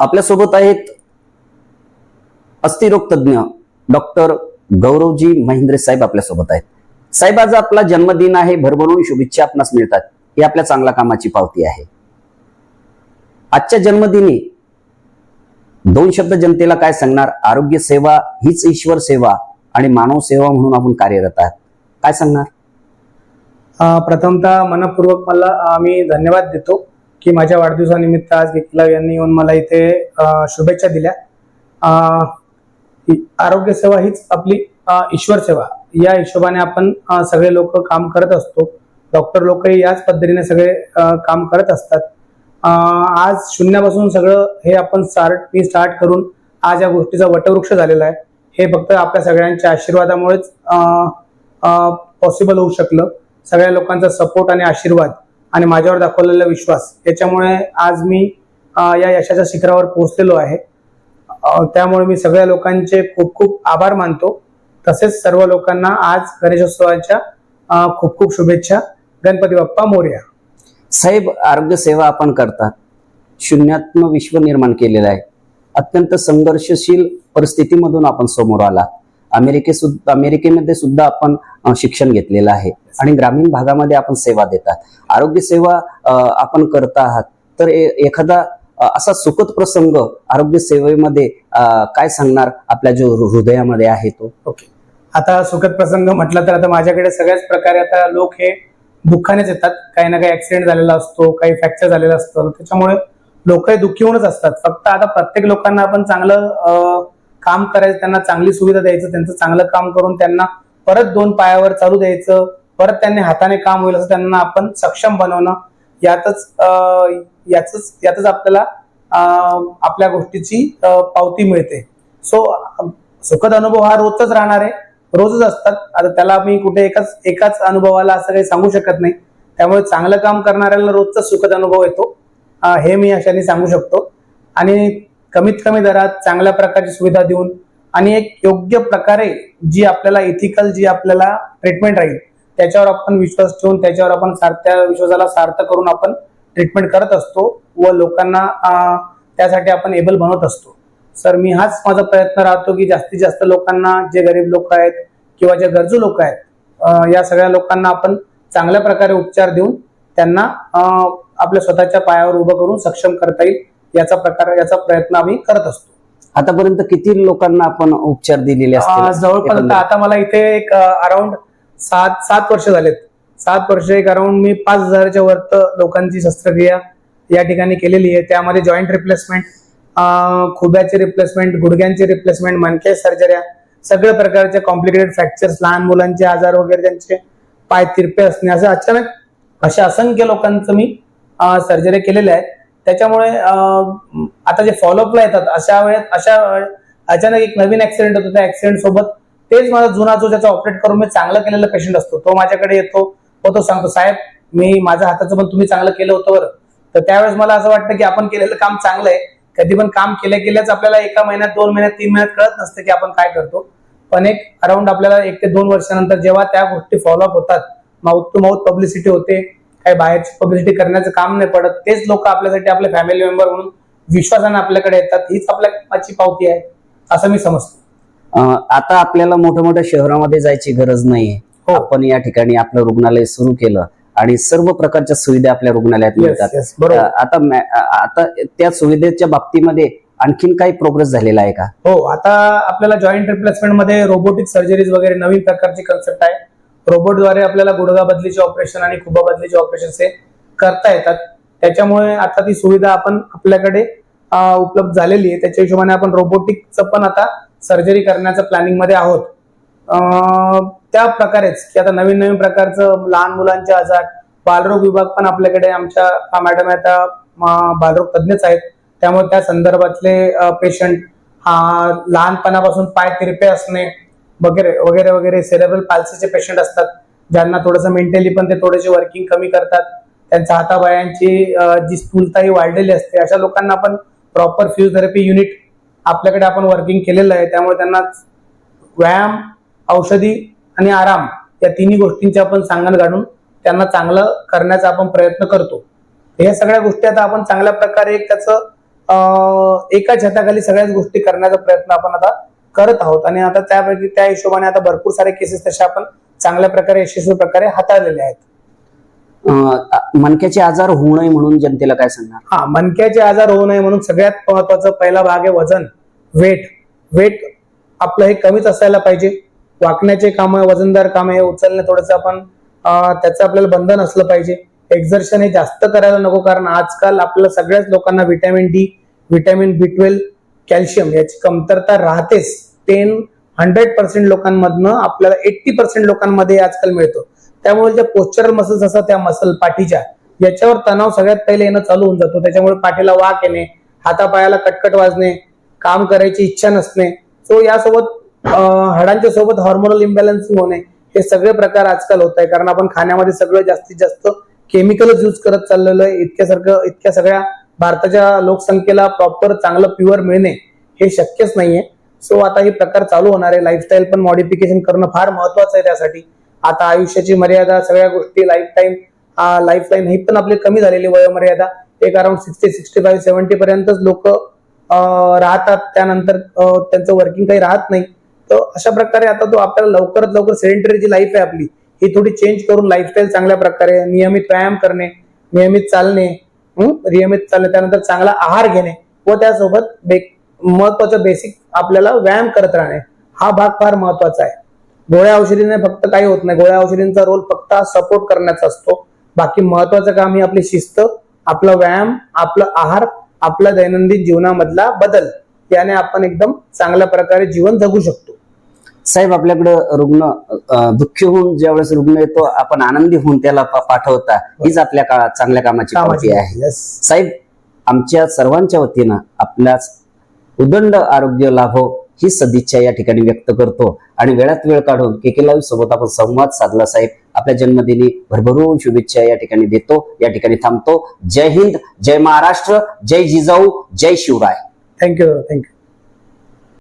आपल्यासोबत आहेत अस्थिरोग तज्ज्ञ डॉक्टर गौरवजी महेंद्रे साहेब आपल्यासोबत आहेत. साहेब आज आपला जन्मदिन आहे. भरभरून शुभेच्छा आपणास मिळतात. ही आपल्या चांगल्या कामाची पावती आहे. आजच्या जन्मदिनी दोन शब्द जनतेला काय सांगणार? आरोग्य सेवा हीच ईश्वर सेवा आणि मानव सेवा म्हणून आपण कार्यरत आहात. काय सांगणार? प्रथमतः मनपूर्वक मला आम्ही मी धन्यवाद देतो. की माझ्या वाढदिवसानिमित्त आज विकला यांनी येऊन मला इथे शुभेच्छा दिल्या. आरोग्य सेवा हीच आपली ईश्वर सेवा. या हिशोबाने आपण सगळे लोक काम करत असतो. डॉक्टर लोकही याच पद्धतीने सगळे काम करत असतात. आज शून्यापासून सगळं हे आपण स्टार्ट मी स्टार्ट करून आज या गोष्टीचा वटवृक्ष झालेला आहे. हे फक्त आपल्या सगळ्यांच्या आशीर्वादामुळेच पॉसिबल होऊ शकलं. सगळ्या लोकांचा सपोर्ट आणि आशीर्वाद आणि माझ्यावर दाखवलेला विश्वास. याच्यामुळे आज मी या यशाच्या शिखरावर पोहोचलेलो आहे. त्यामुळे मी सगळ्या लोकांचे खूप खूप आभार मानतो. तसेच सर्व लोकांना आज गणेशोत्सवाच्या खूप खूप शुभेच्छा. गणपती बाप्पा मोर्या. साहेब आरोग्य सेवा आपण करतात. शून्यात्म विश्व निर्माण केलेलं आहे. अत्यंत संघर्षशील परिस्थितीमधून आपण समोर आला अमेरिके सुद्धा अमेरिकेमध्ये सुद्धा आपण शिक्षण घेतलेलं आहे. आणि ग्रामीण भागामध्ये आपण सेवा देतात आरोग्य सेवा आपण करत आहात. तर एखादा असा सुखद प्रसंग आरोग्य सेवेमध्ये काय सांगणार आपल्या जो हृदयामध्ये आहे तो? ओके. आता सुखद प्रसंग म्हटलं तर आता माझ्याकडे सगळ्याच प्रकारे आता लोक हे दुःखानेच येतात. काही ना काही ऍक्सिडेंट झालेला असतो काही फ्रॅक्चर झालेला असतो. त्याच्यामुळे लोक हे दुःखी होऊनच असतात. फक्त आता प्रत्येक लोकांना आपण चांगलं काम करायचं त्यांना चांगली सुविधा द्यायचं त्यांचं चांगलं काम करून त्यांना परत दोन पायावर चालू द्यायचं परत त्यांनी हाताने काम होईल असं त्यांना आपण सक्षम बनवणं यातच याच यातच आपल्याला आपल्या गोष्टीची पावती मिळते. सो सुखद अनुभव हा रोजच राहणार आहे. रोजच असतात. आता त्याला मी कुठे एकाच एकाच अनुभवाला असं काही सांगू शकत नाही. त्यामुळे चांगलं काम करणाऱ्याला रोजचा सुखद अनुभव येतो. हे मी अशाने सांगू शकतो. आणि कमीत कमी दरात चांगल्या प्रकारची सुविधा देऊन आणि एक योग्य प्रकारे जी आपल्याला इथिकल जी आपल्याला ट्रीटमेंट राहील त्याच्यावर आपण विश्वास ठेवून त्याच्यावर आपण सार्थ्या त्या विश्वासाला सार्थ करून आपण ट्रीटमेंट करत असतो व लोकांना त्यासाठी आपण एबल बनवत असतो. सर मी हाच माझा प्रयत्न राहतो की जास्तीत जास्त लोकांना जे गरीब लोक आहेत किंवा जे गरजू लोक आहेत या सगळ्या लोकांना आपण चांगल्या प्रकारे उपचार देऊन त्यांना आपल्या स्वतःच्या पायावर उभं करून सक्षम करता येईल. याचा प्रकार याचा प्रयत्न आम्ही करत असतो. आतापर्यंत किती लोकांना आपण उपचार दिलेले जवळपास एकंदरीत? आता मला इथे एक अराउंड सात सात वर्ष झालेत. सात वर्ष एक अराउंड मी पाच हजाराच्या वरत लोकांची शस्त्रक्रिया या ठिकाणी केलेली आहे. त्यामध्ये जॉईंट रिप्लेसमेंट खुब्याचे रिप्लेसमेंट गुडघ्यांचे रिप्लेसमेंट मनके सर्जऱ्या सगळ्या प्रकारचे कॉम्प्लिकेटेड फ्रॅक्चर्स लहान मुलांचे आजार वगैरे त्यांचे पाय तिरपे असणे असं अचानक अशा असंख्य लोकांचं मी सर्जरी केलेल्या आहेत त्याच्यामुळे आता जे फॉलोअपला येतात अशा वेळेत अशा अचानक एक नवीन ऍक्सिडेंट होतो. त्या ऍक्सिडेंट सोबत तेच माझा जुना जो त्याचा ऑपरेट करून मी चांगलं केलेला पेशंट असतो तो माझ्याकडे येतो व तो सांगतो साहेब मी माझ्या हाताचं पण तुम्ही चांगलं केलं होतं बरं. तर त्यावेळेस मला असं वाटतं की आपण केलेलं काम चांगलं आहे. कधी पण काम केल्या केल्याच आपल्याला एका महिन्यात दोन महिन्यात तीन महिन्यात कळत नसतं की आपण काय करतो. पण एक अराउंड आपल्याला एक ते दोन वर्षानंतर जेव्हा त्या गोष्टी फॉलोअप होतात माउथ टू माउथ पब्लिसिटी होते काही बाहेरची पब्लिसिटी करण्याचं काम नाही पडत. तेच लोक आपल्यासाठी आपले फॅमिली मेंबर म्हणून विश्वासाने आपल्याकडे येतात. हीच आपल्या कामाची पावती आहे असं मी समजतो. आता आपल्याला मोठ्या मोठ्या शहरामध्ये जायची गरज नाहीये. हो. आपण या ठिकाणी आपलं रुग्णालय सुरू केलं आणि सर्व प्रकारच्या सुविधा आपल्या रुग्णालयात मिळतात. आता आता त्या सुविधेच्या बाबतीमध्ये आणखीन काही प्रोग्रेस झालेला आहे का? हो आता आपल्याला जॉईंट रिप्लेसमेंटमध्ये रोबोटिक सर्जरीज वगैरे नवीन प्रकारची कन्सेप्ट आहे. रोबोटद्वारे आपल्याला गुडघा बदलीचे ऑपरेशन आणि खुबा बदलीचे ऑपरेशन हे करता येतात. त्याच्यामुळे आता ती सुविधा आपण आपल्याकडे उपलब्ध झालेली आहे. त्याच्या हिशोबाने आपण रोबोटिकचं पण आता सर्जरी करण्याचं प्लॅनिंगमध्ये आहोत. त्या प्रकारेच की आता नवीन नवीन प्रकारचं लहान मुलांचे आजार बालरोग विभाग पण आपल्याकडे आमच्या मॅडम आता बालरोग तज्ञच आहेत. त्यामुळे त्या संदर्भातले पेशंट हा लहानपणापासून पाय तिरपे असणे वगैरे वगैरे वगैरे सेरेब्रल पाल्सीचे पेशंट असतात ज्यांना थोडंसं मेंटली पण ते थोडेसे वर्किंग कमी करतात. त्यांच्या हातापायांची जी स्थूलताही वाढलेली असते अशा लोकांना आपण प्रॉपर फिजिओथेरपी युनिट आपल्याकडे आपण वर्किंग केलेलं आहे. त्यामुळे त्यांना व्यायाम औषधी आणि आराम या तिन्ही गोष्टींचे आपण सांगण काढून त्यांना चांगलं करण्याचा आपण प्रयत्न करतो. या सगळ्या गोष्टी आता आपण चांगल्या प्रकारे एक त्याचं एका छताखाली सगळ्याच गोष्टी करण्याचा प्रयत्न आपण आता करत आहोत. आणि आता त्यापैकी त्या हिशोबाने आता भरपूर सारे केसेस तशा आपण चांगल्या प्रकारे यशस्वी प्रकारे हाताळलेले आहेत. अं, मणक्याचे आजार होऊ नये म्हणून जनतेला काय सांगणार? हा मणक्याचे आजार होऊ नये म्हणून सगळ्यात महत्त्वाचा पहिला भाग आहे वजन वेट. वेट आपलं हे कमीच असायला पाहिजे. वाकण्याचे काम आहे वजनदार काम आहे उचलणे थोडंसं आपण त्याचं आपल्याला बंधन असलं पाहिजे. एक्झर्शन हे जास्त करायला नको कारण आजकाल आपल्याला सगळ्याच लोकांना vitamin D vitamin B twelve calcium याची कमतरता राहतेच. टेन हंड्रेड पर्सेंट लोकांमधनं आपल्याला एट्टी पर्सेंट लोकांमध्ये आजकाल मिळतो. त्यामुळे ज्या पोस्चरल मसल्स असतात त्या मसल पाठीच्या याच्यावर तणाव सगळ्यात पहिले येणं चालू होऊन जातो. त्याच्यामुळे पाठीला वाक येणे हातापायाला कटकट वाजणे काम करायची इच्छा नसणे. सो यासोबत हाडांच्या सोबत हॉर्मोनल इम्बॅलन्सिंग होणे हे सगळे प्रकार आजकाल होत आहे कारण आपण खाण्यामध्ये सगळं जास्तीत जास्त केमिकलच यूज करत चाललेलो आहे. इतक्यासारखं इतक्या सगळ्या भारताच्या लोकसंख्येला प्रॉपर चांगलं प्युअर मिळणे हे शक्यच नाहीये. सो आता हे प्रकार चालू होणार आहे. लाईफस्टाईल पण मॉडिफिकेशन करणं फार महत्वाचं आहे त्यासाठी. आता आयुष्याची मर्यादा सगळ्या गोष्टी लाईफ टाईम लाईफ लाईन ही पण आपली कमी झालेली वयोमर्यादा. एक around sixty sixty five seventy पर्यंतच लोक राहतात. त्यानंतर त्यांचं वर्किंग काही राहत नाही. तर अशा प्रकारे आता तो आपल्याला लवकरात लवकर सेडेंटरी जी लाईफ आहे आपली ही थोडी चेंज करून लाईफस्टाईल चांगल्या प्रकारे नियमित व्यायाम करणे नियमित चालणे नियमित चालणे त्यानंतर चांगला आहार घेणे व त्यासोबत बे महत्वाचं बेसिक आपल्याला व्यायाम करत राहणे. हा भाग फार महत्त्वाचा आहे. गोळ्या औषधीने फक्त काही होत नाही. गोळ्या औषधींचा रोल फक्त सपोर्ट करण्याचा असतो. बाकी महत्वाचं काम ही आपली शिस्त आपला व्यायाम आपला आहार आपल्या दैनंदिन जीवनामधला बदल याने आपण एकदम चांगल्या प्रकारे जीवन जगू शकतो. साहेब आपल्याकडे रुग्ण दुःखी होऊन ज्यावेळेस रुग्ण येतो आपण आनंदी होऊन त्याला पाठवता. हीच आपल्या का चांगल्या कामाची पावती आहे. साहेब आमच्या सर्वांच्या वतीनं आपल्यास उदंड आरोग्य लाभो ही सदिच्छा या ठिकाणी व्यक्त करतो. आणि वेळात वेळ काढून के के लाईव्ह सोबत आपण संवाद साधला साहेब. आपल्या जन्मदिनी भरभरून शुभेच्छा या ठिकाणी देतो या ठिकाणी थांबतो. जय हिंद जय महाराष्ट्र जय जिजाऊ जय Shivrai. Thank you thank you